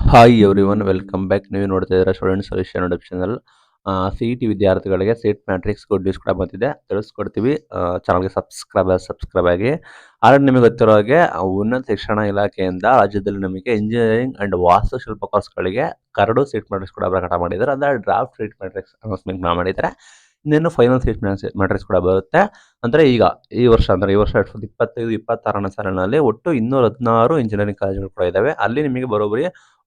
Hi everyone welcome back ನೀವು ನೋಡ್ತಾ ಇದ್ದೀರಾ student solution YouTube channel C E T ವಿದ್ಯಾರ್ಥಿಗಳಿಗೆ ಸೀಟ್ ಮ್ಯಾಟ್ರಿಕ್ಸ್ ಗುಡ್ ನ್ಯೂಸ್ ಕೂಡ ಬಂದಿದೆ. ತಿಳಿಸ್ಕೊಡ್ತೀವಿ. ಚಾನಲ್ಗೆ ಸಬ್ಸ್ಕ್ರೈಬ್ ಸಬ್ಸ್ಕ್ರೈಬ್ ಆಗಿ. ಆದರೆ ನಿಮಗೆ ಗೊತ್ತಿರೋ ಹಾಗೆ ಉನ್ನತ ಶಿಕ್ಷಣ ಇಲಾಖೆಯಿಂದ ರಾಜ್ಯದಲ್ಲಿ ನಮಗೆ ಇಂಜಿನಿಯರಿಂಗ್ ಆ್ಯಂಡ್ ವಾಸ್ತುಶಿಲ್ಪ ಕೋರ್ಸ್ಗಳಿಗೆ ಕರಡು ಸೀಟ್ ಮ್ಯಾಟ್ರಿಕ್ಸ್ ಕೂಡ ಪ್ರಕಟ ಮಾಡಿದ್ದಾರೆ. ಅಂದರೆ ಡ್ರಾಫ್ಟ್ ಸೀಟ್ ಮ್ಯಾಟ್ರಿಕ್ಸ್ ಅನೌನ್ಸ್ಮೆಂಟ್ ಮಾಡಿದ್ದಾರೆ. ಇನ್ನೇನು ಫೈನಲ್ ಸೀಟ್ ಮ್ಯಾಟ್ರಿಕ್ಸ್ ಕೂಡ ಬರುತ್ತೆ. ಅಂದರೆ ಈಗ, ಈ ವರ್ಷ ಅಂದರೆ ಈ ವರ್ಷ ಎರಡು ಸಾವಿರದ ಇಪ್ಪತ್ತೈದು, ಇಪ್ಪತ್ತಾರನೇ ಸಾಲಿನಲ್ಲಿ ಒಟ್ಟು ಇನ್ನೂರ ಹದಿನಾರು ಇಂಜಿನಿಯರಿಂಗ್ ಕಾಲೇಜುಗಳು ಕೂಡ ಇದ್ದಾವೆ ಅಲ್ಲಿ ನಿಮಗೆ ಬರೋಬ್ಬರಿ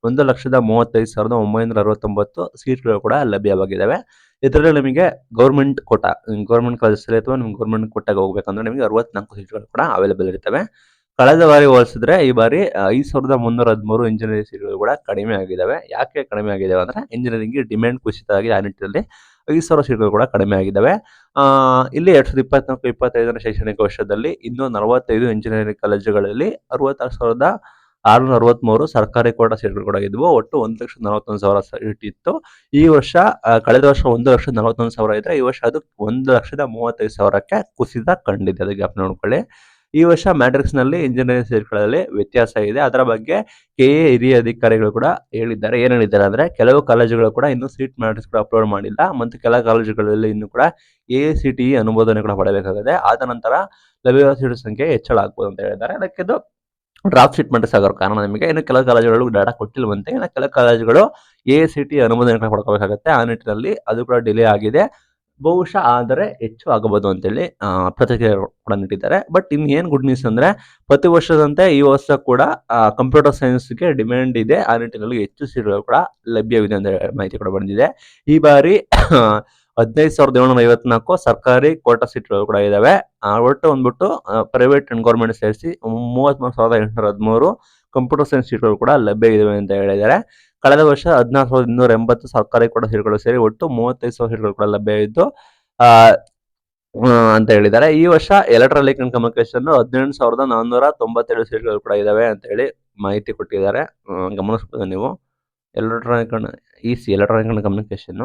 ಒಂದು ಲಕ್ಷದ ಮೂವತ್ತೈದು ಸಾವಿರದ ಒಂಬೈನೂರ ಅರವತ್ತೊಂಬತ್ತು ಸೀಟ್ಗಳು ಕೂಡ ಲಭ್ಯವಾಗಿದ್ದಾವೆ. ಇದರಲ್ಲಿ ನಿಮಗೆ ಗೌರ್ಮೆಂಟ್ ಕೋಟ ಗೌರ್ಮೆಂಟ್ ಕಾಲೇಜಲ್ಲಿ ಅಥವಾ ನಿಮ್ಗೆ ಗೌರ್ಮೆಂಟ್ ಕೋಟಾಗೆ ಹೋಗ್ಬೇಕಂದ್ರೆ ನಿಮಗೆ ಅರವತ್ನಾಲ್ಕು ಸೀಟ್ಗಳು ಕೂಡ ಅವೈಲೇಬಲ್ ಇರ್ತವೆ. ಕಳೆದ ಬಾರಿ ಹೋಲಿಸಿದ್ರೆ ಈ ಬಾರಿ ಐದು ಸಾವಿರದ ಮುನ್ನೂರ ಹದಿಮೂರು ಇಂಜಿನಿಯರಿಂಗ್ ಸೀಟ್ಗಳು ಕೂಡ ಕಡಿಮೆ ಆಗಿದ್ದಾವೆ. ಯಾಕೆ ಕಡಿಮೆ ಆಗಿದ್ದಾವೆ ಅಂದರೆ ಇಂಜಿನಿಯರಿಂಗ್ಗೆ ಡಿಮ್ಯಾಂಡ್ ಕುಸಿತ ಆಗಿದೆ ಆ ನಿಟ್ಟಿನಲ್ಲಿ ಐದು ಸಾವಿರ ಸೀಟ್ಗಳು ಕೂಡ ಕಡಿಮೆ ಆಗಿದ್ದಾವೆ. ಇಲ್ಲಿ ಎರಡು ಸಾವಿರದ ಇಪ್ಪತ್ನಾಲ್ಕು ಇಪ್ಪತ್ತೈದನೇ ಶೈಕ್ಷಣಿಕ ವರ್ಷದಲ್ಲಿ ಇನ್ನೂ ನಲವತ್ತೈದು ಇಂಜಿನಿಯರಿಂಗ್ ಕಾಲೇಜುಗಳಲ್ಲಿ ಅರವತ್ತಾರು ಸಾವಿರದ ಆರುನೂರ ಅರವತ್ತ್ಮೂರು ಸರ್ಕಾರಿ ಕೋಟಾ ಸೀಟ್ಗಳು ಒಟ್ಟು ಒಂದು ಲಕ್ಷದ ನಲವತ್ತೊಂದು ಸಾವಿರ ಸೀಟ್ ಇತ್ತು. ಈ ವರ್ಷ ಕಳೆದ ವರ್ಷ ಒಂದು ಲಕ್ಷದ ನಲವತ್ತೊಂದು ಸಾವಿರ ಇದ್ರೆ, ಈ ವರ್ಷ ಅದು ಒಂದು ಲಕ್ಷದ ಮೂವತ್ತೈದು ಸಾವಿರಕ್ಕೆ ಕುಸಿತ ಕಂಡಿದೆ. ಅದು ಗ್ಯಾಪ್ ನೋಡ್ಕೊಳ್ಳಿ. ಈ ವರ್ಷ ಮ್ಯಾಟ್ರಿಕ್ಸ್ನಲ್ಲಿ ಇಂಜಿನಿಯರಿಂಗ್ ಸೀಟ್ಗಳಲ್ಲಿ ವ್ಯತ್ಯಾಸ ಇದೆ. ಅದರ ಬಗ್ಗೆ ಕೆ ಎ ಹಿರಿಯ ಅಧಿಕಾರಿಗಳು ಕೂಡ ಹೇಳಿದ್ದಾರೆ. ಏನು ಹೇಳಿದ್ದಾರೆ ಅಂದರೆ, ಕೆಲವು ಕಾಲೇಜುಗಳು ಕೂಡ ಇನ್ನೂ ಸೀಟ್ ಮ್ಯಾಟ್ರಿಕ್ಸ್ ಕೂಡ ಅಪ್ಲೋಡ್ ಮಾಡಿಲ್ಲ ಮತ್ತು ಕೆಲ ಕಾಲೇಜುಗಳಲ್ಲಿ ಇನ್ನೂ ಕೂಡ ಎ ಸಿ ಟಿ ಅನುಮೋದನೆ ಕೂಡ ಪಡೆಯಬೇಕಾಗಿದೆ. ಆದ ನಂತರ ಲಭ್ಯವಾದ ಸೀಟ್ ಸಂಖ್ಯೆ ಹೆಚ್ಚಳ ಆಗ್ಬೋದು ಅಂತ ಹೇಳಿದ್ದಾರೆ. ಅದಕ್ಕೆ ಡ್ರಾಫ್ಟ್ ಶೀಟ್ ಮ್ಯಾಟ್ರಿಕ್ಸ್ ಆಗೋರ ಕಾರಣ ನಿಮಗೆ. ಇನ್ನು ಕೆಲವು ಕಾಲೇಜುಗಳು ಡಾಟಾ ಕೊಟ್ಟಿಲ್ವಂತೆ. ಇನ್ನು ಕೆಲವು ಕಾಲೇಜುಗಳು ಎ ಸಿ ಟಿ ಅನುಮೋದನೆ ಆ ನಿಟ್ಟಿನಲ್ಲಿ ಅದು ಕೂಡ ಡಿಲೇ ಆಗಿದೆ. ಬಹುಶಃ ಆದರೆ ಹೆಚ್ಚು ಆಗಬಹುದು ಅಂತೇಳಿ ಪ್ರತಿಕ್ರಿಯೆ ಕೂಡ ನೀಡಿದ್ದಾರೆ. ಬಟ್ ಇನ್ನು ಏನು ಗುಡ್ ನ್ಯೂಸ್ ಅಂದರೆ, ಪ್ರತಿ ವರ್ಷದಂತೆ ಈ ವರ್ಷ ಕೂಡ ಕಂಪ್ಯೂಟರ್ ಸೈನ್ಸ್ಗೆ ಡಿಮ್ಯಾಂಡ್ ಇದೆ. ಆ ನಿಟ್ಟಿನಲ್ಲಿ ಹೆಚ್ಚು ಸೀಟ್ಗಳು ಕೂಡ ಲಭ್ಯವಿದೆ ಅಂತ ಮಾಹಿತಿ ಕೂಡ ಬಂದಿದೆ. ಈ ಬಾರಿ ಹದಿನೈದು ಸಾವಿರದ ಏಳ್ನೂರ ಐವತ್ನಾಲ್ಕು ಸರ್ಕಾರಿ ಕೋಟಾ ಸೀಟ್ಗಳು ಕೂಡ ಇದಾವೆ. ಒಟ್ಟು ಬಂದ್ಬಿಟ್ಟು ಪ್ರೈವೇಟ್ ಅಂಡ್ ಗೌರ್ಮೆಂಟ್ ಸೇರಿಸಿ ಮೂವತ್ತ್ಮೂರು ಸಾವಿರದ ಎಂಟುನೂರ ಹದಿಮೂರು ಕಂಪ್ಯೂಟರ್ ಸೈನ್ಸ್ ಸೀಟ್ಗಳು ಕೂಡ ಲಭ್ಯ ಇದಾವೆ ಅಂತ ಹೇಳಿದ್ದಾರೆ. ಕಳೆದ ವರ್ಷ ಹದಿನಾರು ಸಾವಿರದ ಇನ್ನೂರ ಎಂಬತ್ತು ಸರ್ಕಾರಿ ಕೋಟಾ ಸೀಟ್ಗಳು ಸೇರಿ ಒಟ್ಟು ಮೂವತ್ತೈದು ಸಾವಿರ ಸೀಟ್ಗಳು ಕೂಡ ಲಭ್ಯ ಇದ್ದು ಅಂತ ಹೇಳಿದ್ದಾರೆ. ಈ ವರ್ಷ ಎಲೆಕ್ಟ್ರಾನಿಕ್ ಅಂಡ್ ಕಮ್ಯುನಿಕೇಶನ್ ಹದಿನೆಂಟು ಸಾವಿರದ ನಾನ್ನೂರ ತೊಂಬತ್ತೆರಡು ಸೀಟ್ಗಳು ಕೂಡ ಇದಾವೆ ಅಂತ ಹೇಳಿ ಮಾಹಿತಿ ಕೊಟ್ಟಿದ್ದಾರೆ. ಗಮನಿಸ್ಬೋದು ನೀವು. Electronic and E C electronic and communication